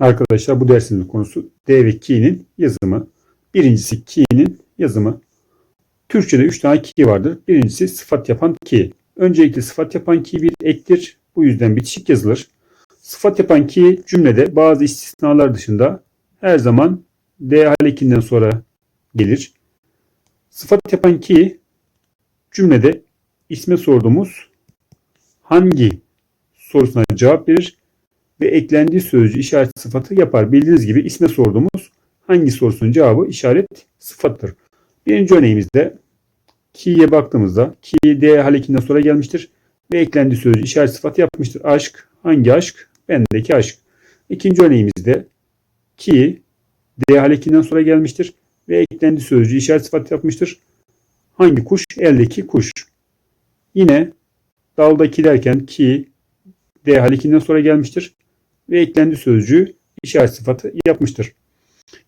Arkadaşlar bu dersimizin konusu D ve ki'nin yazımı. Birincisi ki'nin yazımı. Türkçe'de 3 tane ki vardır. Birincisi sıfat yapan ki. Öncelikle sıfat yapan ki bir ektir. Bu yüzden bitişik yazılır. Sıfat yapan ki cümlede bazı istisnalar dışında her zaman D halekinden sonra gelir. Sıfat yapan ki cümlede isme sorduğumuz hangi sorusuna cevap verir ve eklendiği sözcü işaret sıfatı yapar. Bildiğiniz gibi isme sorduğumuz hangi sorusunun cevabı işaret sıfattır. Birinci örneğimizde ki'ye baktığımızda ki D halekinden sonra gelmiştir ve eklendiği sözcü işaret sıfatı yapmıştır. Aşk hangi aşk? Bendeki aşk. İkinci örneğimizde ki D halekinden sonra gelmiştir ve eklendiği sözcü işaret sıfatı yapmıştır. Hangi kuş? Eldeki kuş. Yine daldaki derken ki D halekinden sonra gelmiştir ve eklendi sözcüğü işaret sıfatı yapmıştır.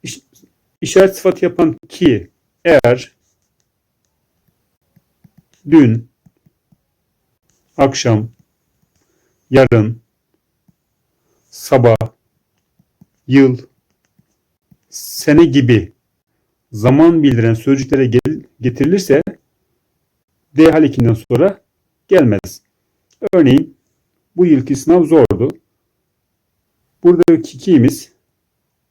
İş, işaret sıfatı yapan ki eğer dün, akşam, yarın, sabah, yıl, sene gibi zaman bildiren sözcüklere gel, getirilirse D halekinden sonra gelmez. Örneğin bu yılki sınav zordu. Buradaki ki'miz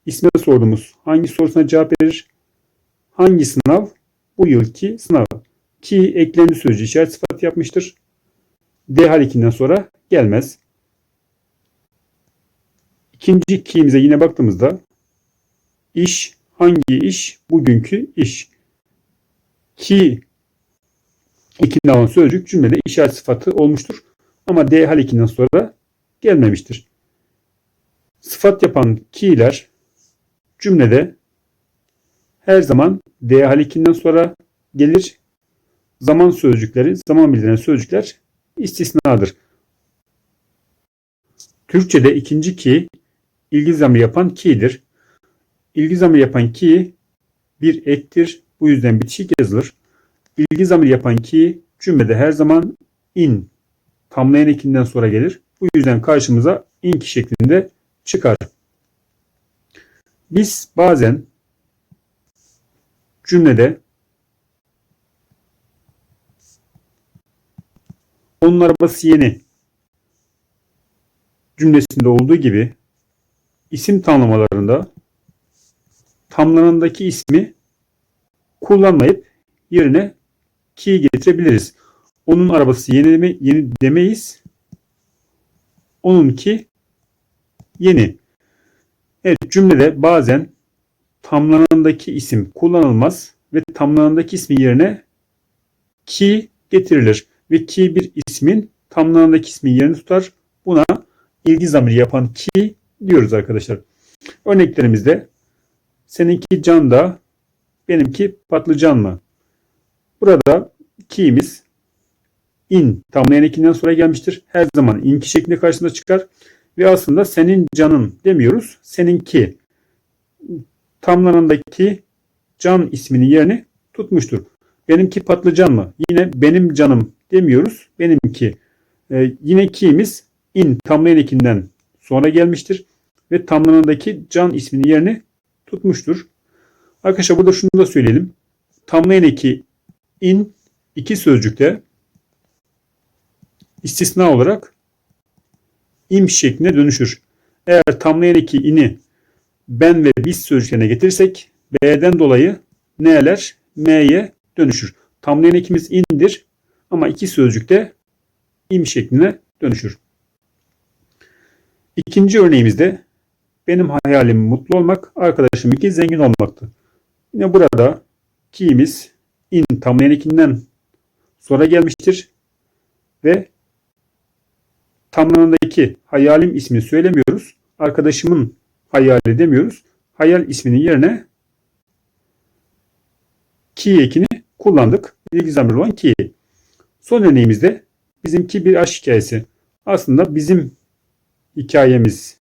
isme sorduğumuz hangi sorusuna cevap verir? Hangi sınav? Bu yılki sınav. Ki eklendi sözcüğü işaret sıfat yapmıştır. D halekinden sonra gelmez. İkinci ki'mize yine baktığımızda iş hangi iş? Bugünkü iş. Ki ekinde alan sözcük cümlede işaret sıfatı olmuştur. Ama D halekinden sonra gelmemiştir. Sıfat yapan ki'ler cümlede her zaman D halekinden sonra gelir. Zaman sözcükleri, zaman bildiren sözcükler istisnadır. Türkçe'de ikinci ki ilgi zamiri yapan ki'dir. İlgi zamiri yapan ki bir ektir. Bu yüzden bitişik yazılır. İlgi zamiri yapan ki cümlede her zaman in tamlayan ekinden sonra gelir. Bu yüzden karşımıza in şeklinde çıkar. Biz bazen cümlede onun arabası yeni cümlesinde olduğu gibi isim tamlamalarında tamlanandaki ismi kullanmayıp yerine ki getirebiliriz. Onun arabası yeni, deme, yeni demeyiz. Onunki yeni. Evet cümlede bazen tamlanandaki isim kullanılmaz ve tamlanandaki ismi yerine ki getirilir. Ve ki bir ismin tamlanandaki ismi yerini tutar. Buna ilgi zamiri yapan ki diyoruz arkadaşlar. Örneklerimizde seninki can da benimki patlıcan mı? Burada ki'miz in tamlayan ekinden sonra gelmiştir. Her zaman inki şeklinde karşımıza çıkar. Ve aslında senin canın demiyoruz. Seninki tamlanandaki can isminin yerini tutmuştur. Benimki patlıcan mı? Yine benim canım demiyoruz. Benimki. Ee, yine ki'miz in tamlayan ekinden sonra gelmiştir. Ve tamlanandaki can isminin yerini tutmuştur. Arkadaşlar burada şunu da söyleyelim. Tamlayan eki in iki sözcükte istisna olarak im şekline dönüşür. Eğer tamlayan eki ini ben ve biz sözcüklerine getirirsek B'den dolayı N'ler M'ye dönüşür. Tamlayan ekimiz indir ama iki sözcükte im şekline dönüşür. İkinci örneğimizde benim hayalim mutlu olmak, arkadaşım iki zengin olmaktı. Yine burada ki'miz in tamlayan ekinden sonra gelmiştir ve tamlanandaki hayalim ismini söylemiyoruz. Arkadaşımın hayali demiyoruz. Hayal isminin yerine ki ekini kullandık. İlgi zamir olan ki. Son örneğimizde bizimki bir aşk hikayesi. Aslında bizim hikayemiz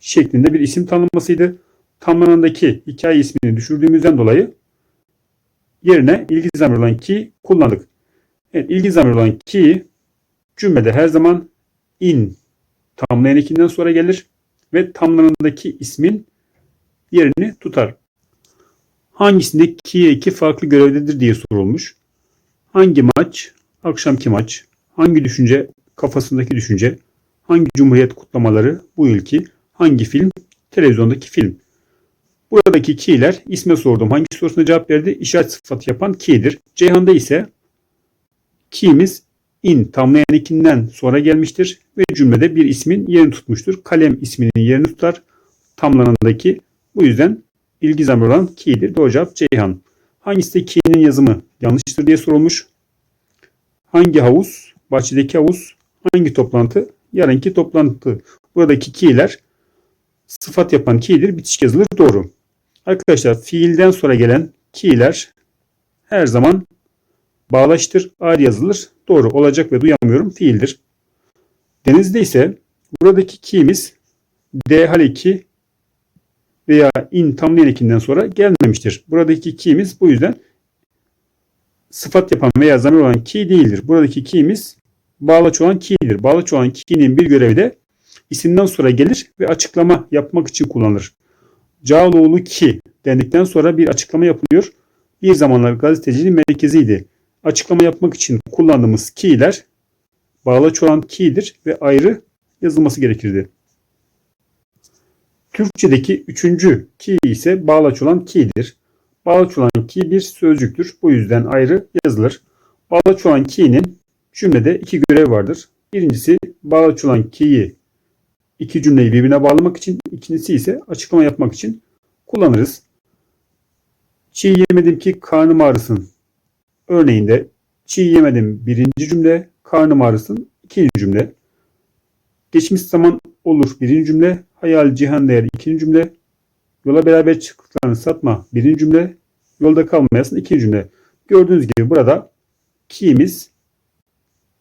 şeklinde bir isim tanımlamasıydı. Tamlanandaki hikaye ismini düşürdüğümüzden dolayı yerine ilgi zamir olan ki kullandık. Evet, ilgi zamir olan ki cümlede her zaman in tamlayan ekinden sonra gelir ve tamlarındaki ismin yerini tutar. Hangisinde ki'ye iki farklı görevdedir diye sorulmuş. Hangi maç? Akşamki maç. Hangi düşünce? Kafasındaki düşünce. Hangi cumhuriyet kutlamaları? Bu ilki. Hangi film? Televizyondaki film. Buradaki ki'ler isme sordum. Hangi sorusuna cevap verdi? İşaret sıfatı yapan ki'dir. Ceyhan'da ise ki'miz in tamlayan ikinden sonra gelmiştir ve cümlede bir ismin yerini tutmuştur. Kalem isminin yerini tutar tamlanandaki. Bu yüzden ilgi zamir olan ki'dir. Doğru cevap Ceyhan. Hangisi de ki'nin yazımı yanlıştır diye sorulmuş. Hangi havuz? Bahçedeki havuz. Hangi toplantı? Yarınki toplantı. Buradaki ki'ler sıfat yapan ki'dir. Bitişik yazılır. Doğru. Arkadaşlar fiilden sonra gelen ki'ler her zaman bağlaştır, ayrı yazılır. Doğru olacak ve duyamıyorum fiildir. Denizde ise buradaki ki'miz D hal 2 veya in tamlayan ekinden sonra gelmemiştir. Buradaki ki'miz bu yüzden sıfat yapan veya zamir olan ki değildir. Buradaki ki'miz bağlaç olan ki'dir. Bağlaç olan ki'nin bir görevi de isimden sonra gelir ve açıklama yapmak için kullanılır. Cağaloğlu ki dendikten sonra bir açıklama yapılıyor. Bir zamanlar gazeteciliğin merkeziydi. Açıklama yapmak için kullandığımız ki'ler bağlaç olan ki'dir ve ayrı yazılması gerekirdi. Türkçedeki üçüncü ki ise bağlaç olan ki'dir. Bağlaç olan ki bir sözcüktür. Bu yüzden ayrı yazılır. Bağlaç olan ki'nin cümlede iki görev vardır. Birincisi bağlaç olan ki'yi iki cümleyi birbirine bağlamak için, ikincisi ise açıklama yapmak için kullanırız. Çiğ yemedim ki karnım ağrısın. Örneğinde çiğ yemedim birinci cümle, karnım ağrısın ikinci cümle. Geçmiş zaman olur birinci cümle, hayal cihan değer ikinci cümle. Yola beraber çıktıklarını satma birinci cümle, yolda kalmayasın ikinci cümle. Gördüğünüz gibi burada ki'miz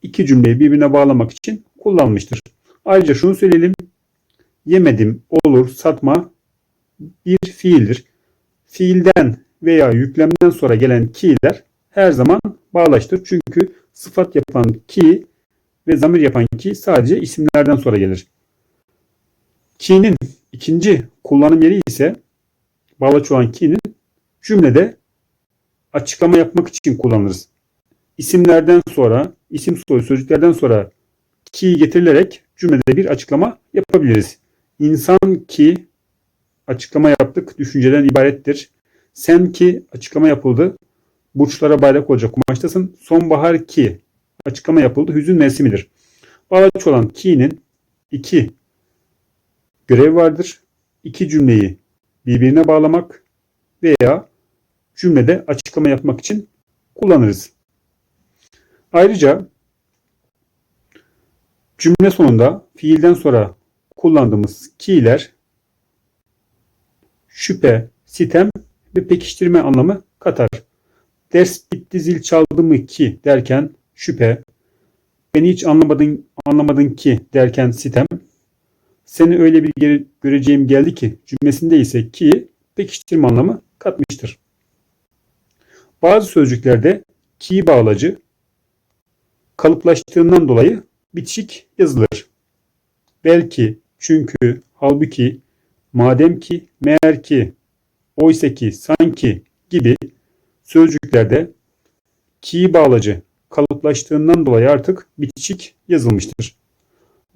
iki cümleyi birbirine bağlamak için kullanmıştır. Ayrıca şunu söyleyelim. Yemedim, olur, satma bir fiildir. Fiilden veya yüklemden sonra gelen ki'ler her zaman bağlaştır. Çünkü sıfat yapan ki ve zamir yapan ki sadece isimlerden sonra gelir. Ki'nin ikinci kullanım yeri ise bağlaç olan ki'nin cümlede açıklama yapmak için kullanırız. İsimlerden sonra, isim soyu sözcüklerden sonra ki getirilerek cümlede bir açıklama yapabiliriz. İnsan ki açıklama yaptık düşünceden ibarettir. Sen ki açıklama yapıldı. Burçlara bayrak olacak kumaştasın. Sonbahar ki açıklama yapıldı. Hüzün mevsimidir. Bağlaç olan ki'nin iki görev vardır. İki cümleyi birbirine bağlamak veya cümlede açıklama yapmak için kullanırız. Ayrıca cümle sonunda fiilden sonra kullandığımız ki'ler şüphe, sitem ve pekiştirme anlamı katar. Ders bitti zil çaldı mı ki derken şüphe, beni hiç anlamadın, anlamadın ki derken sitem, seni öyle bir gere- göreceğim geldi ki cümlesinde ise ki pekiştirme anlamı katmıştır. Bazı sözcüklerde ki bağlacı kalıplaştığından dolayı bitişik yazılır. Belki, çünkü, halbuki, madem ki, meğer ki, oysa ki, sanki gibi sözcüklerde ki bağlacı kalıplaştığından dolayı artık bitişik yazılmıştır.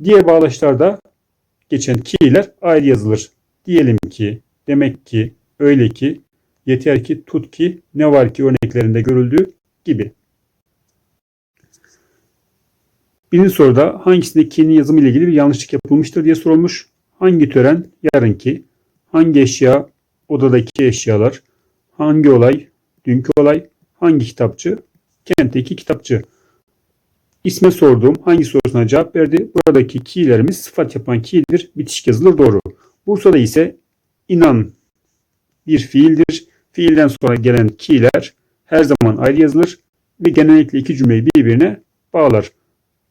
Diğer bağlaçlarda geçen ki'ler ayrı yazılır. Diyelim ki, demek ki, öyle ki, yeter ki, tut ki, ne var ki örneklerinde görüldüğü gibi. Birinci soruda hangisinde ki'nin yazımı ile ilgili bir yanlışlık yapılmıştır diye sorulmuş. Hangi tören? Yarınki. Hangi eşya? Odadaki eşyalar. Hangi olay? Dünkü olay. Hangi kitapçı? Kentteki kitapçı. İsme sorduğum hangi sorusuna cevap verdi? Buradaki ki'lerimiz sıfat yapan ki'dir. Bitişik yazılır doğru. Bursa'da ise inan bir fiildir. Fiilden sonra gelen ki'ler her zaman ayrı yazılır ve genellikle iki cümleyi birbirine bağlar.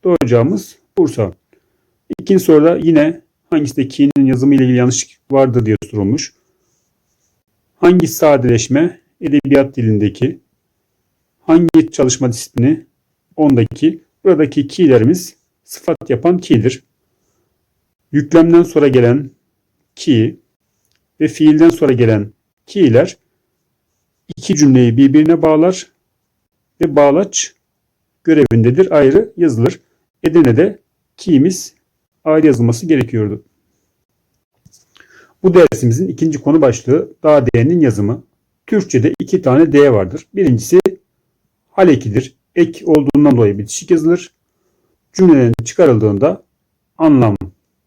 Doğru cevabımız Bursa. İkinci soruda yine hangisinde ki'nin yazımı ile ilgili yanlışlık vardır diye sorulmuş. Hangi sadeleşme edebiyat dilindeki? Hangi çalışma disiplini? Ondaki. Buradaki ki'lerimiz sıfat yapan ki'dir. Yüklemden sonra gelen ki ve fiilden sonra gelen ki'ler iki cümleyi birbirine bağlar ve bağlaç görevindedir. Ayrı yazılır. Edirne'de ki'miz ayrı yazılması gerekiyordu. Bu dersimizin ikinci konu başlığı dağ D'nin yazımı. Türkçe'de iki tane D vardır. Birincisi hal ekidir. Ek olduğundan dolayı bitişik yazılır. Cümlelerin çıkarıldığında anlam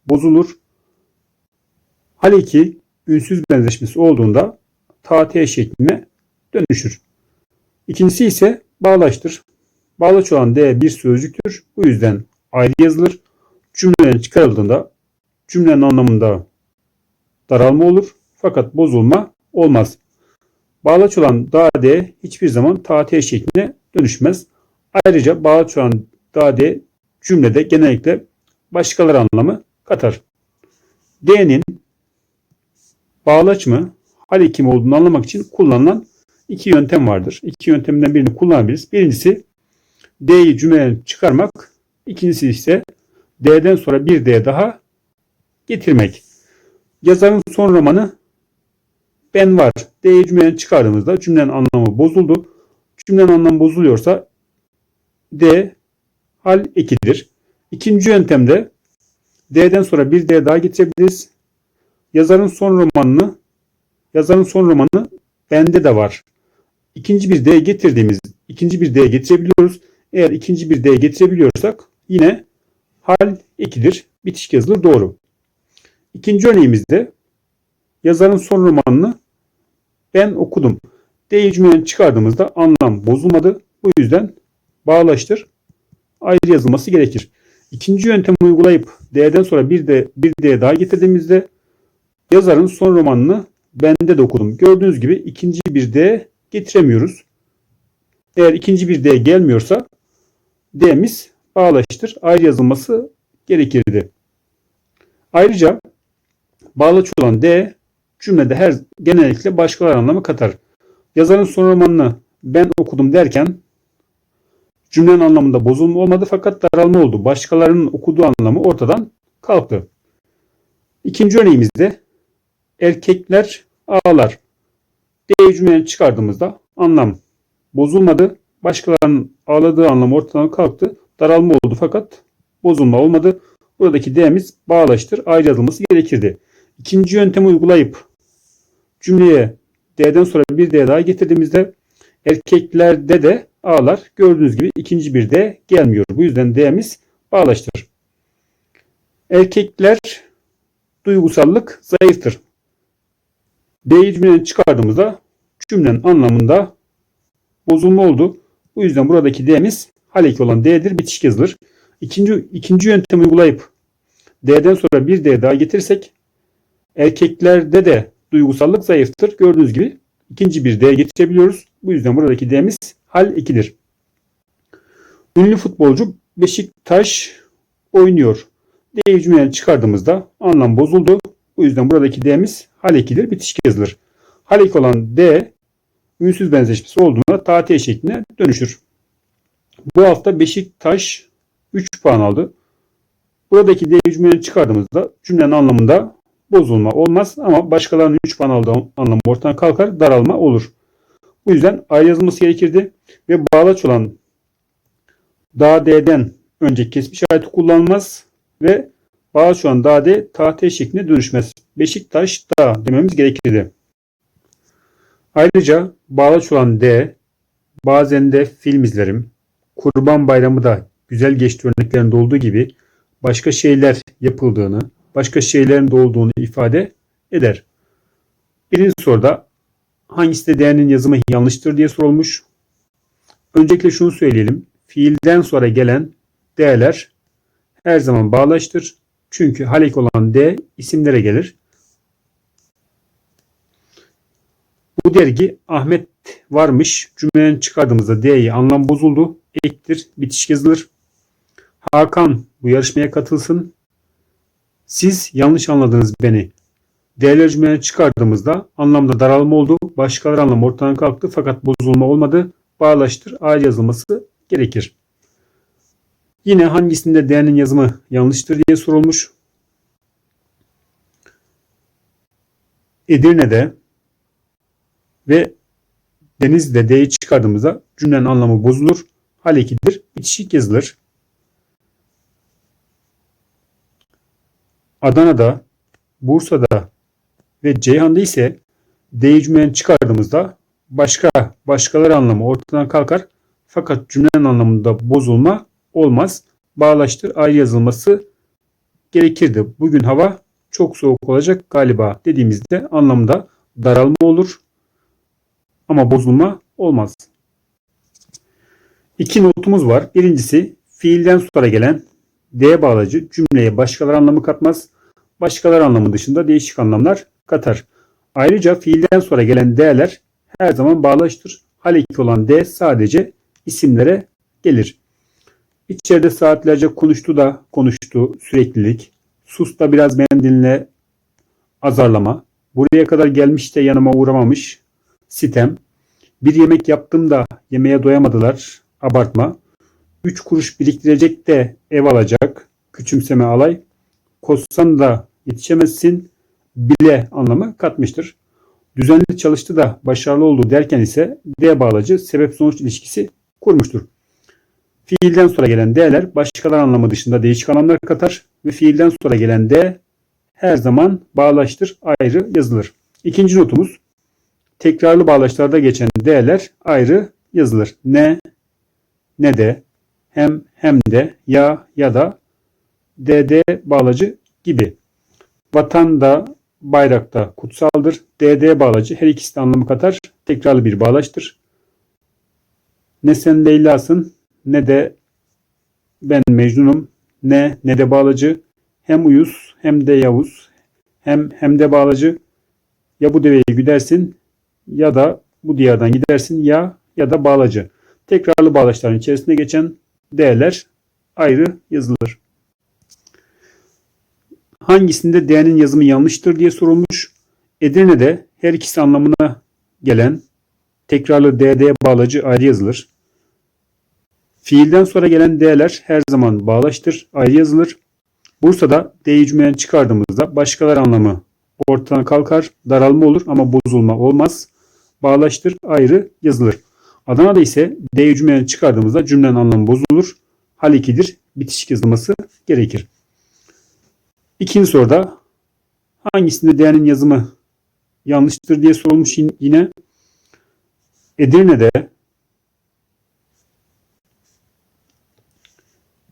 bozulur. Hal eki ünsüz benzeşmesi olduğunda tat şekline dönüşür. İkincisi ise bağlaçtır. Bağlaç olan D bir sözcüktür. Bu yüzden ayrı yazılır. Cümlelerin çıkarıldığında cümlenin anlamında daralma olur fakat bozulma olmaz. Bağlaç olan D hiçbir zaman T şekline dönüşmez. Ayrıca bağlaç olan D cümlede genellikle başkaları anlamı katar. D'nin bağlaç mı, hal ekimi olduğunu anlamak için kullanılan iki yöntem vardır. İki yöntemden birini kullanabiliriz. Birincisi D'yi cümleden çıkarmak. İkincisi ise D'den sonra bir D daha getirmek. Yazarın son romanı ben var. D'yi cümleden çıkardığımızda cümlenin anlamı bozuldu. Cümlenin anlamı bozuluyorsa D hal ekidir. İkinci yöntemde D'den sonra bir D daha getirebiliriz. Yazarın son romanını yazarın son romanı bende de var. İkinci bir D getirdiğimiz ikinci bir D getirebiliyoruz. Eğer ikinci bir D getirebiliyorsak yine hal ekidir. Bitişik yazılır doğru. İkinci örneğimizde yazarın son romanını ben okudum. D'yi cümleden çıkardığımızda anlam bozulmadı. Bu yüzden bağlaştır ayrı yazılması gerekir. İkinci yöntemi uygulayıp D'den sonra bir de bir D daha getirdiğimizde yazarın son romanını bende de okudum. Gördüğünüz gibi ikinci bir D getiremiyoruz. Eğer ikinci bir D gelmiyorsa D'miz bağlaştır ayrı yazılması gerekirdi. Ayrıca bağlaç olan D cümlede her genellikle başkaları anlamı katar. Yazarın son romanını ben okudum derken cümlenin anlamında bozulma olmadı fakat daralma oldu. Başkalarının okuduğu anlamı ortadan kalktı. İkinci örneğimizde erkekler ağlar. D cümleni çıkardığımızda anlam bozulmadı. Başkalarının ağladığı anlam ortadan kalktı. Daralma oldu fakat bozulma olmadı. Buradaki D'miz bağlaştır. Ayrı gerekirdi. İkinci yöntemi uygulayıp cümleye D'den sonra bir D daha getirdiğimizde erkeklerde de A'lar gördüğünüz gibi ikinci bir D gelmiyor. Bu yüzden D'miz bağlaştır. Erkekler duygusallık zayıftır. D'yi cümleden çıkardığımızda cümlenin anlamında bozulma oldu. Bu yüzden buradaki D'miz haleki olan D'dir. Bitişik yazılır. İkinci, ikinci yöntemi uygulayıp D'den sonra bir D daha getirsek erkeklerde de duygusallık zayıftır. Gördüğünüz gibi ikinci bir D getirebiliyoruz. Bu yüzden buradaki D'miz hal 2'dir. Ünlü futbolcu Beşiktaş oynuyor. D'yi cümleden çıkardığımızda anlam bozuldu. Bu yüzden buradaki D'miz hal 2'dir. Bitişik yazılır. Hal 2 olan D ünsüz benzeşmesi olduğunda tatil şekline dönüşür. Bu hafta Beşiktaş 3 puan aldı. Buradaki D cümleden çıkardığımızda cümlenin anlamında bozulma olmaz ama başkalarının 3 puan aldığı anlamı ortadan kalkar, daralma olur. Bu yüzden ayrı yazılması gerekirdi ve bağlaç olan da D'den önce kesmiş işareti kullanılmaz ve bağlaç olan da D ta T şeklinde dönüşmez. Beşiktaş da dememiz gerekirdi. Ayrıca bağlaç olan D bazen de film izlerim. Kurban Bayramı da güzel geçti örneklerinde olduğu gibi başka şeyler yapıldığını, başka şeylerin de olduğunu ifade eder. Birinci soruda hangisi de değerinin yazımı yanlıştır diye sorulmuş. Öncelikle şunu söyleyelim. Fiilden sonra gelen değerler her zaman bağlaştır. Çünkü halek olan D isimlere gelir. Bu dergi Ahmet varmış. Cümleden çıkardığımızda D'yi anlam bozuldu. Ektir, bitiş yazılır. Hakan bu yarışmaya katılsın. Siz yanlış anladınız beni. Değerler cümleden çıkardığımızda anlamda daralma oldu. Başkaları anlam ortadan kalktı fakat bozulma olmadı. Bağlaştır, ayrı yazılması gerekir. Yine hangisinde değerinin yazımı yanlıştır diye sorulmuş. Edirne'de ve Denizli'de D'yi çıkardığımızda cümlenin anlamı bozulur. Hal 2'dir. Bitişik yazılır. Adana'da, Bursa'da ve Ceyhan'da ise D'yi cümleden çıkardığımızda başka, başkaları anlamı ortadan kalkar. Fakat cümlenin anlamında bozulma olmaz. Bağlaştır ayrı yazılması gerekirdi. Bugün hava çok soğuk olacak galiba dediğimizde anlamda daralma olur. Ama bozulma olmaz. İki notumuz var. Birincisi fiilden sonra gelen D bağlacı cümleye başkaları anlamı katmaz. Başkaları anlamı dışında değişik anlamlar katar. Ayrıca fiilden sonra gelen D'ler her zaman bağlaçtır. Hal eki olan D sadece isimlere gelir. İçeride saatlerce konuştu da konuştu süreklilik. Sus da biraz beni dinle azarlama. Buraya kadar gelmiş de yanıma uğramamış sitem. Bir yemek yaptım da yemeğe doyamadılar abartma. Üç kuruş biriktirecek de ev alacak küçümseme alay. Koşsan da yetişemezsin bile anlamı katmıştır. Düzenli çalıştı da başarılı oldu derken ise D bağlacı sebep sonuç ilişkisi kurmuştur. Fiilden sonra gelen D'ler başkalar anlamı dışında değişik anlamlar katar ve fiilden sonra gelen D her zaman bağlaçtır ayrı yazılır. İkinci notumuz tekrarlı bağlaçlarda geçen D'ler ayrı yazılır. Ne, ne de, hem, hem de, ya, ya da, dd bağlacı gibi. Vatan da, bayrak da kutsaldır. dd bağlacı her ikisi de anlamı katar. Tekrarlı bir bağlaçtır. Ne sen Leyla'sın ne de ben Mecnun'um. Ne ne de bağlacı. Hem uyuz hem de Yavuz. Hem hem de bağlacı. Ya bu deveye güdersin ya da bu diyardan gidersin ya ya da bağlacı. Tekrarlı bağlaçların içerisinde geçen değerler ayrı yazılır. Hangisinde D'nin yazımı yanlıştır diye sorulmuş. Edirne'de her ikisi anlamına gelen tekrarlı DD bağlacı ayrı yazılır. Fiilden sonra gelen D'ler her zaman bağlaçtır, ayrı yazılır. Bursa'da D'yi cümleden çıkardığımızda başkalar anlamı ortadan kalkar, daralma olur ama bozulma olmaz. Bağlaçtır, ayrı yazılır. Adana'da ise D cümleden çıkardığımızda cümlenin anlamı bozulur. Hal 2'dir. Bitişik yazılması gerekir. İkinci soruda hangisinde D'nin yazımı yanlıştır diye sorulmuş yine. Edirne'de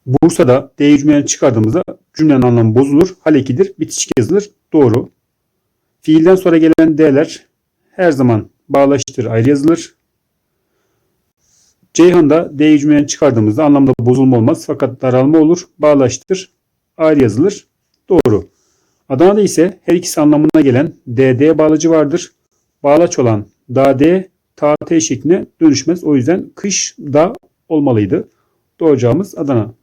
Bursa'da D cümleden çıkardığımızda cümlenin anlamı bozulur. Hal 2'dir. Bitişik yazılır. Doğru. Fiilden sonra gelen D'ler her zaman bağlaştır, ayrı yazılır. Ceyhan'da D cümleden çıkardığımızda anlamda bozulma olmaz fakat daralma olur. Bağlaştır, ayrı yazılır. Doğru. Adana'da ise her ikisi anlamına gelen DD bağlacı vardır. Bağlaç olan DD ta T şekline dönüşmez. O yüzden kış da olmalıydı. Doğru cevabımız Adana.